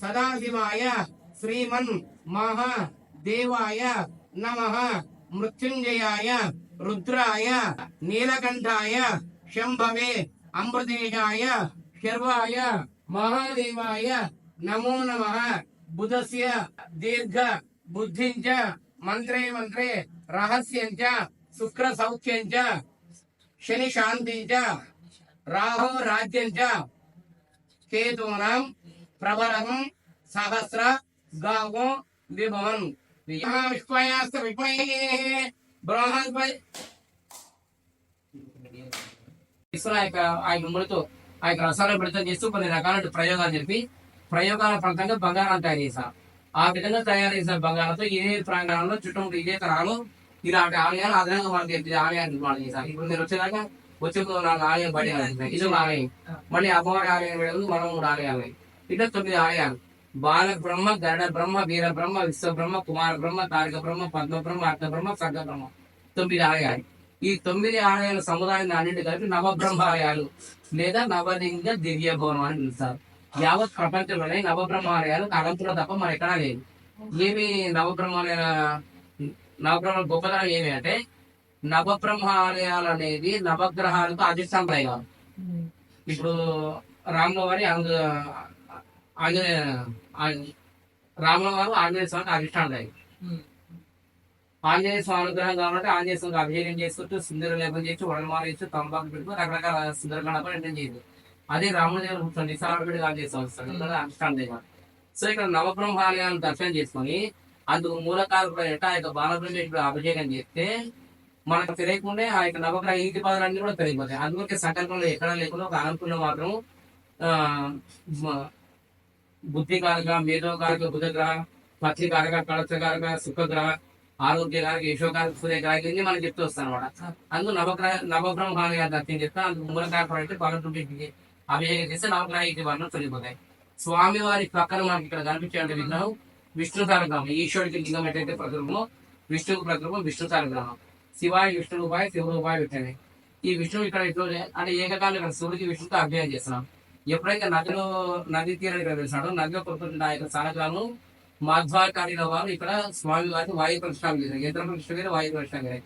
सदाशिवाय श्रीमन् महादेवाय नमः। मृत्युंजयाय रुद्राय नीलकंठाय शंभवे अमृतेजा शर्वाय महादेवाय नमो नमः। बुधस्य दीर्घ बुद्धिञ्च మంత్రే మంత్రే రహస్యం చ శుక్ర సౌఖ్యం చ శని శాంతి చ రాహో రాజ్యం చ కేతూనాం ప్రబలం సహస్ర గావో విభవన్. విశ్వయాస్త విపయే బృహస్పతి ఇస్తున్న యొక్క ఆ యొక్క ముడితో ఆ యొక్క రసాలు పిడతం చేస్తూ కొన్ని రకాల ప్రయోగాలు జరిపి ప్రయోగాల ఫలితంగా బంగారం తయారు చేశాం ఆ విధంగా తయారు చేసిన బంగారంతో. ఇదే ప్రాంగణంలో చుట్టూ ఇదే తరాలు ఇలాంటి ఆలయాలు అదనంగా మనకి చెప్పి ఆలయాలు నిర్మాణం చేశారు. ఇప్పుడు మీరు వచ్చేదాకా వచ్చే నాలుగు ఆలయం బడి ఇది ఒక ఆలయం. మళ్ళీ అమ్మవారి ఆలయం వెళ్ళదు మరో మూడు ఆలయాలు. ఇట్లా తొమ్మిది ఆలయాలు. బాల బ్రహ్మ గరుడ బ్రహ్మ వీర బ్రహ్మ విశ్వ బ్రహ్మ కుమార బ్రహ్మ తారక బ్రహ్మ పద్మ బ్రహ్మ అర్ధ బ్రహ్మ సర్గ బ్రహ్మ. తొమ్మిది ఆలయాలు. ఈ తొమ్మిది ఆలయాల సముదాయాన్ని అన్నింటి కలిపి నవబ్రహ్మ ఆలయాలు లేదా నవలింగ దివ్య భవనం అని పిలుస్తారు. యావత్ ప్రపంచంలోనే నవబ్రహ్మాలయాలు ఆలయాలు తప్ప మన ఎక్కడా లేదు ఏమి నవబ్రహ్మాలయాల నవబ్రహ్మ గొప్పతనం ఏమి అంటే నవబ్రహ్మ ఆలయాలు అనేది నవగ్రహాలకు అధిష్టానం ఇప్పుడు రామవారి వారి అంగ ఆంజనేయ రామవారు ఆంజనేయ స్వామికి అధిష్టానం ఆంజనేయ స్వామి అనుగ్రహం కాబట్టి ఆంజనేయ స్వామికి అభిషేకం చేసుకుంటూ సుందర లేపం చేసి వడలమాల చేసి తమబాకు పెట్టుకుని రకరకాల సుందరకాండ ఎంటర్ చేయదు అదే రాముల దేవుడు కూర్చొని నిసారాడు ఆంజనేయ స్వామి కదా సో ఇక్కడ నవబ్రహ్మాలయాన్ని దర్శనం చేసుకొని అందుకు మూలకాలకు ఎట్టా ఆ యొక్క బాలబ్రహ్మేశ్వరుడు అభిషేకం చేస్తే మనకు తెలియకుండా ఆ యొక్క నవగ్రహ ఇంటి పదాలన్నీ కూడా తెలియపోతాయి అందుకే సంకల్పంలో ఎక్కడా లేకుండా ఒక అనంతంలో మాత్రం ఆ మ- బుద్ధికారక మేధోకారక బుధగ్రహ పత్రికారక కళత్రకారక సుఖగ్రహ ఆరోగ్యకారక యశోకారక సూర్యకారక ఇన్ని మనకి చెప్తూ వస్తాను అనమాట అందుకు నవగ్రహ నవబ్రహ్మాలు దర్శనం చేస్తే అందుకు మూలకారకం అంటే బాలబ్రహ్మేశ్వరికి అభిషేకం చేస్తే నవగ్రహ వర్ణం తొలగిపోతాయి. స్వామి వారి పక్కన మనకి ఇక్కడ కనిపించే విగ్రహం విష్ణు తరగ్రహం ఈశ్వరుడికి లింగం ఎట్టయితే ప్రతిరూపమో విష్ణువు ప్రతిరూపం విష్ణు తరగ్రహం శివాయ విష్ణు రూపాయ శివ రూపాయ విట్టనే ఈ విష్ణువు ఇక్కడ ఇట్లా అంటే ఏకకాలం ఇక్కడ శివుడికి విష్ణుతో అభ్యాసం చేస్తున్నాం. ఎప్పుడైతే నదిలో నది తీరాన్ని ఇక్కడ వెళ్తున్నాడో నదిలో కొడుతున్న ఆ యొక్క సానకాలను మాధ్వాకారిన వారు ఇక్కడ స్వామి వారిని వాయు ప్రతిష్టాపన చేశారు. యంత్ర ప్రతిష్ట గారు వాయు ప్రతిష్ట గారు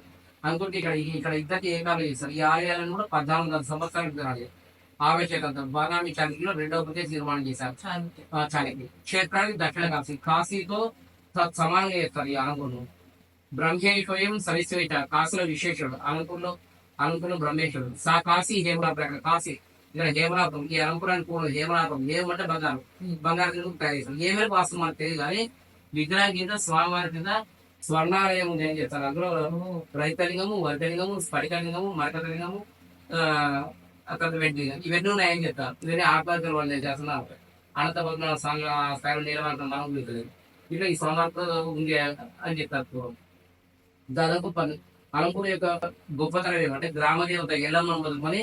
అనుకుంటే ఇక్కడ ఇక్కడ ఇద్దరికి ఏకాలు చేస్తారు ఈ ఆలయాలను కూడా పద్నాలుగు వందల సంవత్సరాలు ఆవేశకంత బాదామి చాళుక్యులు రెండవ ప్రదేశ్ నిర్మాణం చేశారు. క్షేత్రానికి దక్షిణ కాశీ. కాశీతో సమానంగా చేస్తారు ఈ ఆనందంలో బ్రహ్మేశ్వయం సవిశ్వేట కాశీలో విశేషుడు అనంతపురంలో అనంతపురం బ్రహ్మేశ్వరుడు. సా కాశీ హేమలాపురం కాశీ ఇక్కడ హేమలాపురం ఈ అనంతపురానికి పూర్వం హేమలాపురం హేమ అంటే బంగారం బంగారం కింద తయారు చేస్తారు ఏమేమి వాస్తవం మనకు తెలియదు కానీ విగ్రహం కింద స్వామివారి కింద స్వర్ణాలయం ఉంది అని చెప్తారు. అందులో రైతలింగము వర్గలింగము స్ఫటికలింగము మరకలింగము ఆ అక్కడ ఇవన్నీ ఉన్నాయని చెప్తారు ఇవన్నీ ఆత్మహత్యలు వాళ్ళు చేస్తున్నారు అనంతపురం సంఘ స్థాయిలో నిలబడుతున్నాం ఇట్లా ఈ సమర్థ ఉంది అని చెప్తారు దాదాపు పని అనంపూర్ యొక్క గొప్పతనం ఏమంటే గ్రామ దేవత ఎల్లమ్మ మొదలుకొని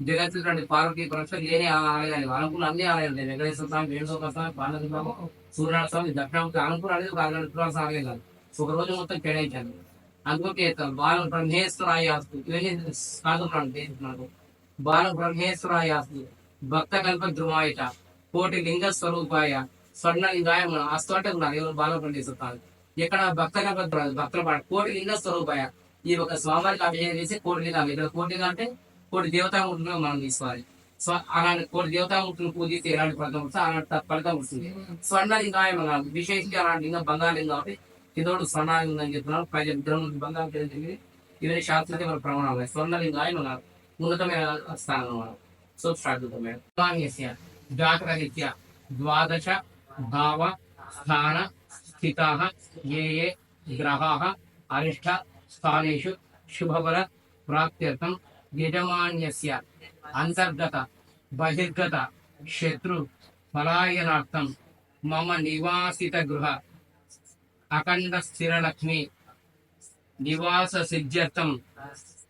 జగత్తుటువంటి పార్వతీ పరమేశ్వర లేని ఆలయాలు. అనంపూర్ అన్ని ఆలయాలు వెంకటేశ్వర స్వామి వేణుగోపాల స్వామి పార్వతి స్వామి సూర్యనాథ స్వామి దక్షిణామూర్తి. అనంపూర్ అనేది ఒక ఆలయం. విశ్వాస ఆలయం కాదు. ఒక రోజు మొత్తం కేటాయించాను అందుకే బాల బ్రహ్మేశ్వరాయాస్తు ఇవన్నీ సాధుతున్నాను చేస్తున్నాను బాల బ్రహ్మేశ్వరాయాస్తు భక్త కల్ప ధ్రువాయట కోటి లింగ స్వరూపాయ స్వర్ణ లింగాయ మన అస్తు అంటే ఉన్నారు ఎవరు బాల బ్రహ్మేశ్వర ఇక్కడ భక్త కల్ప ధ్రువ- భక్తుల పాట కోటి లింగ స్వరూపాయ ఈ ఒక స్వామివారికి అభిషేకం చేసి కోటి లింగాలు ఇక్కడ కోటి లింగం అంటే కోటి దేవతామూర్తులను మనం తీసుకోవాలి సో అలాంటి కోటి దేవతామూర్తులను పూజిస్తే ఎలాంటి ఫలితం వస్తే అలాంటి త- ఫలితం వస్తుంది స్వర్ణ లింగాయం అన్నారు విశేషంగా అలాంటి లింగం బంగారు లింగం కాబట్టి ఇదోడు స్వర్ణాలింగం అని చెప్తున్నారు ప్రజ విగ్రహం బంగారం తెలియజేది ఇవన్నీ శాస్త్రీయ మన ప్రమాణాలు స్వర్ణలింగాయం అన్నారు ఉన్నతమైన స్థానం అన్నారు సో స్టార్ట్ అవుతాం మేడం స్వామ్యస్య జాతకరీత్యా ద్వాదశ భావ స్థాన స్థిత ఏ ఏ గ్రహా అరిష్ట స్థానేషు శుభఫల ప్రాప్త్యర్థం యజమాన్యస్య అంతర్గత బహిర్గత శత్రు పలాయనార్థం మమ నివాసిత గృహ అఖండ స్థిరలక్ష్మి నివాస సిద్ధ్యర్థం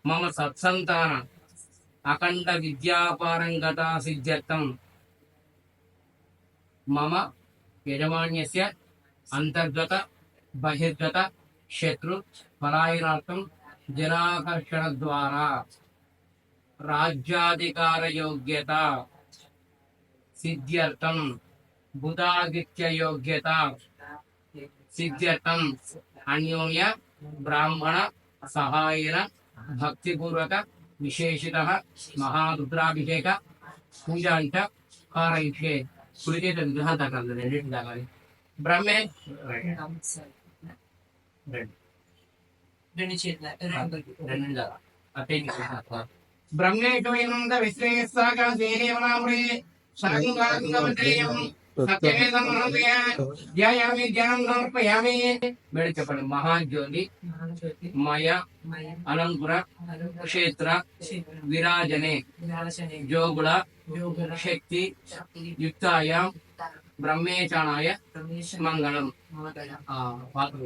మమ సత్సంతాన అఖండ విద్యాపారంగత సిద్ధ్యర్థం మమ యజమాన్యస్య అంతర్గత బహిర్గత శత్రు పలాయనార్థం జనాకర్షణ ద్వారా రాజ్యాధికార యోగ్యత సిద్ధ్యర్థం బుధాదిత్య యోగ్యత సిద్ధ్యర్థం అన్యోన్య బ్రాహ్మణ సహాయన భక్తిపూర్వక విశేషిత మహారుద్రాభిషేక పూజ అంట కారయిషే కుడిచేత విగ్రహం తగ్గదు రెండింటి తగ్గాలి బ్రహ్మే రెండు చేతుల రెండు రెండు తగ్గ అటే బ్రహ్మేకమైనంద విశ్రేయస్సాక దేవనామృే శాంగాంగవత్రేయం సత్యవేదం ధ్యాయామి ధ్యానం సమర్పయామి. మేడం చెప్పండి మహాజ్యోతి మయ అరుణ క్షేత్ర విరాజనే జోగుల శక్తి యుక్తాయ బ్రహ్మేచానాయ రమేష్ మంగళం. పాత్ర